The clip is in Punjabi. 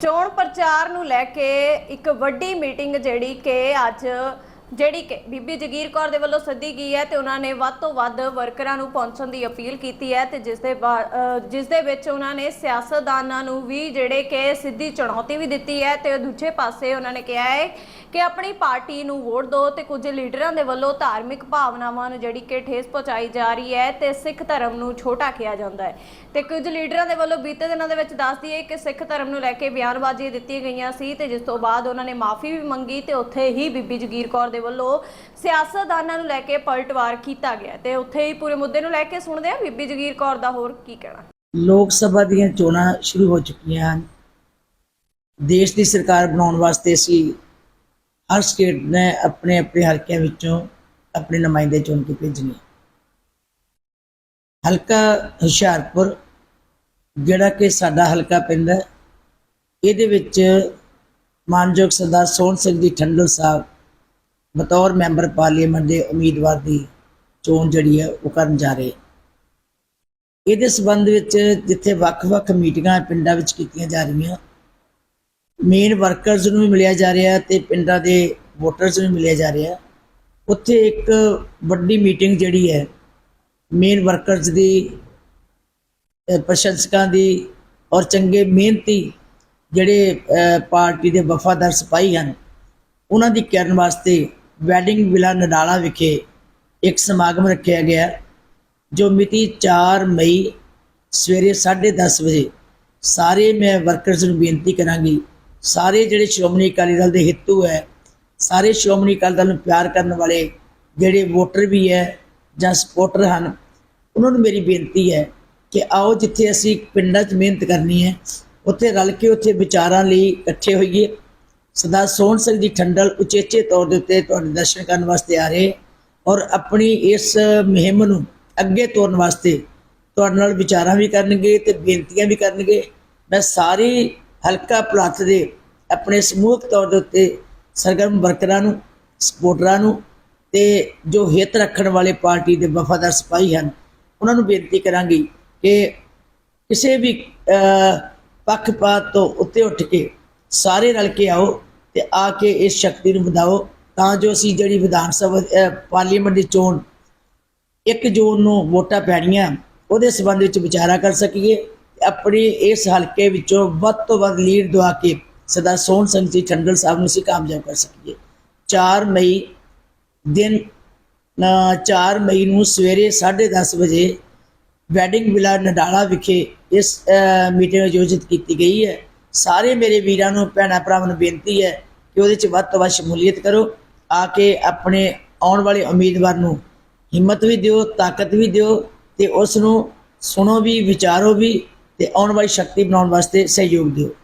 ਚੋਣ ਪ੍ਰਚਾਰ ਨੂੰ ਲੈ ਕੇ ਇੱਕ ਵੱਡੀ ਮੀਟਿੰਗ ਜਿਹੜੀ ਕਿ ਅੱਜ ਜਿਹੜੀ ਕਿ ਬੀਬੀ ਜਗੀਰ ਕੌਰ ਦੇ ਵੱਲੋਂ ਸੱਦੀ ਗਈ ਹੈ ਤੇ ਉਹਨਾਂ ਨੇ ਵੱਧ ਤੋਂ ਵੱਧ ਵਰਕਰਾਂ ਨੂੰ ਪਹੁੰਚਣ ਦੀ ਅਪੀਲ ਕੀਤੀ ਹੈ ਤੇ ਜਿਸ ਦੇ ਬਾ- ਜਿਸ ਦੇ ਵਿੱਚ ਉਹਨਾਂ ਨੇ ਸਿਆਸਤਦਾਨਾਂ ਨੂੰ ਵੀ ਜਿਹੜੇ ਕਿ ਸਿੱਧੀ ਚੁਣੌਤੀ ਵੀ ਦਿੱਤੀ ਹੈ ਤੇ ਦੂਜੇ ਪਾਸੇ ਉਹਨਾਂ ਨੇ ਕਿਹਾ ਹੈ ਕਿ ਆਪਣੀ ਪਾਰਟੀ ਨੂੰ ਵੋਟ ਦਿਓ ਤੇ ਕੁਝ ਲੀਡਰਾਂ ਦੇ ਵੱਲੋਂ ਧਾਰਮਿਕ ਭਾਵਨਾਵਾਂ ਨੂੰ ਜਿਹੜੀ ਕਿ ਠੇਸ ਪਹੁੰਚਾਈ ਜਾ ਰਹੀ ਹੈ ਤੇ ਸਿੱਖ ਧਰਮ ਨੂੰ ਛੋਟਾ ਕਿਹਾ ਜਾਂਦਾ ਹੈ। ਤੇ ਕੁਝ ਲੀਡਰਾਂ ਦੇ ਵੱਲੋਂ ਬੀਤੇ ਦਿਨਾਂ ਦੇ ਵਿੱਚ ਦੱਸਦੀ ਹੈ ਕਿ ਸਿੱਖ ਧਰਮ ਨੂੰ ਲੈ ਕੇ ਬਿਆਨਬਾਜ਼ੀਆਂ ਦਿੱਤੀਆਂ ਗਈਆਂ ਸੀ ਤੇ ਜਿਸ ਤੋਂ ਬਾਅਦ ਉਹਨਾਂ ਨੇ ਮਾਫੀ ਵੀ ਮੰਗੀ ਤੇ ਉੱਥੇ ਹੀ ਬੀਬੀ ਜਗੀਰ ਕੌਰ ਦੇ ਵੱਲੋਂ ਸਿਆਸਤਦਾਨਾਂ ਨੂੰ ਲੈ ਕੇ ਪਲਟਵਾਰ ਕੀਤਾ ਗਿਆ ਤੇ ਉੱਥੇ ਹੀ ਪੂਰੇ ਮੁੱਦੇ ਨੂੰ ਲੈ ਕੇ ਸੁਣਦੇ ਆ ਬੀਬੀ ਜਗੀਰ ਕੌਰ ਦਾ ਹੋਰ ਕੀ ਕਹਿਣਾ। ਲੋਕ ਸਭਾ ਦੀਆਂ ਚੋਣਾਂ ਸ਼ੁਰੂ ਹੋ ਚੁੱਕੀਆਂ ਹਨ। ਦੇਸ਼ ਦੀ ਸਰਕਾਰ ਬਣਾਉਣ ਵਾਸਤੇ ਅਸੀਂ ਹਰ ਸਟੇਟ ਨੇ ਆਪਣੇ ਆਪਣੇ ਹਲਕਿਆਂ ਵਿੱਚੋਂ ਆਪਣੇ ਨੁਮਾਇੰਦੇ ਚੁਣ ਕੇ ਭੇਜਣੇ ਹਲਕਾ ਹੁਸ਼ਿਆਰਪੁਰ ਜਿਹੜਾ ਕਿ ਸਾਡਾ ਹਲਕਾ ਪੈਂਦਾ ਹੈ, ਇਹਦੇ ਵਿੱਚ ਮਾਨਯੋਗ ਸਰਦਾਰ ਸੋਹਣ ਸਿੰਘ ਜੀ ਠੰਡਲ ਸਾਹਿਬ ਬਤੌਰ ਮੈਂਬਰ ਪਾਰਲੀਮੈਂਟ ਦੇ ਉਮੀਦਵਾਰ ਦੀ ਚੋਣ ਜਿਹੜੀ ਹੈ ਉਹ ਕਰਨ ਜਾ ਰਹੇ। ਇਹਦੇ ਸੰਬੰਧ ਵਿੱਚ ਜਿੱਥੇ ਵੱਖ-ਵੱਖ ਮੀਟਿੰਗਾਂ ਪਿੰਡਾਂ ਵਿੱਚ ਕੀਤੀਆਂ ਜਾ ਰਹੀਆਂ ਮੇਨ ਵਰਕਰਸ ਨੂੰ ਵੀ ਮਿਲਿਆ ਜਾ ਰਿਹਾ ਤੇ ਪਿੰਡਾਂ ਦੇ ਵੋਟਰਸ ਨੂੰ ਵੀ ਮਿਲਿਆ ਜਾ ਰਿਹਾ। ਉੱਥੇ ਇੱਕ ਵੱਡੀ ਮੀਟਿੰਗ ਜਿਹੜੀ ਹੈ ਮੇਨ ਵਰਕਰਸ ਦੀ ਪ੍ਰਸ਼ੰਸਕਾਂ ਦੀ ਔਰ ਚੰਗੇ ਮਿਹਨਤੀ ਜਿਹੜੇ ਪਾਰਟੀ ਦੇ ਵਫਾਦਾਰ ਸਿਪਾਹੀ ਹਨ, ਉਹਨਾਂ ਦੀ ਕਰਨ ਵਾਸਤੇ ਵੈਡਿੰਗ ਵਿਲਾ ਨਡਾਲਾ ਵਿਖੇ ਇੱਕ ਸਮਾਗਮ ਰੱਖਿਆ ਗਿਆ, ਜੋ ਮਿਤੀ 4 ਮਈ ਸਵੇਰੇ 10:30 ਵਜੇ ਸਾਰੇ ਮੈਂ ਵਰਕਰਸ ਨੂੰ ਬੇਨਤੀ ਕਰਾਂਗੀ, ਸਾਰੇ ਜਿਹੜੇ ਸ਼੍ਰੋਮਣੀ ਅਕਾਲੀ ਦਲ ਦੇ ਹਿੱਤੂ ਹੈ, ਸਾਰੇ ਸ਼੍ਰੋਮਣੀ ਅਕਾਲੀ ਦਲ ਨੂੰ ਪਿਆਰ ਕਰਨ ਵਾਲੇ ਜਿਹੜੇ ਵੋਟਰ ਵੀ ਹੈ ਜਾਂ ਸਪੋਰਟਰ ਹਨ, ਉਹਨਾਂ ਨੂੰ ਮੇਰੀ ਬੇਨਤੀ ਹੈ ਕਿ ਆਓ ਜਿੱਥੇ ਅਸੀਂ ਪਿੰਡਾਂ 'ਚ ਮਿਹਨਤ ਕਰਨੀ ਹੈ, ਉੱਥੇ ਰਲ ਕੇ ਉੱਥੇ ਵਿਚਾਰਾਂ ਲਈ ਇਕੱਠੇ ਹੋਈਏ ਸਰਦਾਰ ਸੋਹਣ ਸਿੰਘ ਜੀ ਠੰਡਲ ਉਚੇਚੇ ਤੌਰ ਦੇ ਉੱਤੇ ਤੁਹਾਡੇ ਦਰਸ਼ਨ ਕਰਨ ਵਾਸਤੇ ਆ ਰਹੇ ਔਰ ਆਪਣੀ ਇਸ ਮੁਹਿੰਮ ਨੂੰ ਅੱਗੇ ਤੋਰਨ ਵਾਸਤੇ ਤੁਹਾਡੇ ਨਾਲ ਵਿਚਾਰਾਂ ਵੀ ਕਰਨਗੇ ਤੇ ਬੇਨਤੀਆਂ ਵੀ ਕਰਨਗੇ। ਮੈਂ ਸਾਰੀ ਹਲਕਾ ਪਲਾਟ ਦੇ ਆਪਣੇ ਸਮੂਹਕ ਤੌਰ ਦੇ ਉੱਤੇ ਸਰਗਰਮ ਵਰਕਰਾਂ ਨੂੰ, ਸਪੋਰਟਰਾਂ ਨੂੰ ਤੇ ਜੋ ਹਿੱਤ ਰੱਖਣ ਵਾਲੇ ਪਾਰਟੀ ਦੇ ਵਫਾਦਾਰ ਸਿਪਾਹੀ ਹਨ, ਉਹਨਾਂ ਨੂੰ ਬੇਨਤੀ ਕਰਾਂਗੀ ਕਿ ਕਿਸੇ ਵੀ ਪੱਖਪਾਤ ਤੋਂ ਉੱਤੇ ਉੱਠ ਕੇ ਸਾਰੇ ਰਲ ਕੇ ਆਓ। ਤੇ ਆ ਕੇ ਇਸ ਸ਼ਕਤੀ ਨੂੰ ਵਧਾਓ ਤਾਂ ਜੋ ਅਸੀਂ ਜਿਹੜੀ ਵਿਧਾਨ ਸਭਾ ਪਾਰਲੀਮੈਂਟ ਦੀ ਚੋਣ 1 ਜੂਨ ਨੂੰ ਵੋਟਾਂ ਪੈਣੀਆਂ ਉਹਦੇ ਸੰਬੰਧ ਵਿੱਚ ਵਿਚਾਰਾ ਕਰ ਸਕੀਏ ਆਪਣੀ ਇਸ ਹਲਕੇ ਵਿੱਚੋਂ ਵੱਧ ਤੋਂ ਵੱਧ ਲੀਡ ਦਵਾ ਕੇ ਸਰਦਾਰ ਸੋਹਣ ਸਿੰਘ ਜੀ ਠੰਡਲ ਸਾਹਿਬ ਨੂੰ ਅਸੀਂ ਕਾਮਯਾਬ ਕਰ ਸਕੀਏ। 4 ਮਈ ਦਿਨ ਅ, 4 ਮਈ ਨੂੰ ਸਵੇਰੇ 10:30 ਵਜੇ ਵੈਡਿੰਗ ਵਿਲਾ ਨਡਾਲਾ ਵਿਖੇ ਇਸ ਮੀਟਿੰਗ ਆਯੋਜਿਤ ਕੀਤੀ ਗਈ ਹੈ। ਸਾਰੇ ਮੇਰੇ ਵੀਰਾਂ ਨੂੰ, ਭੈਣਾਂ ਭਰਾਵਾਂ ਨੂੰ ਬੇਨਤੀ ਹੈ ਕਿ ਉਹਦੇ 'ਚ ਵੱਧ ਤੋਂ ਵੱਧ ਸ਼ਮੂਲੀਅਤ ਕਰੋ, ਆ ਕੇ ਆਪਣੇ ਆਉਣ ਵਾਲੇ ਉਮੀਦਵਾਰ ਨੂੰ ਹਿੰਮਤ ਵੀ ਦਿਓ, ਤਾਕਤ ਵੀ ਦਿਓ ਤੇ ਉਸ ਨੂੰ ਸੁਣੋ ਵੀ, ਵਿਚਾਰੋ ਵੀ ਤੇ ਆਉਣ ਵਾਲੀ ਸ਼ਕਤੀ ਬਣਾਉਣ ਵਾਸਤੇ ਸਹਿਯੋਗ ਦਿਓ।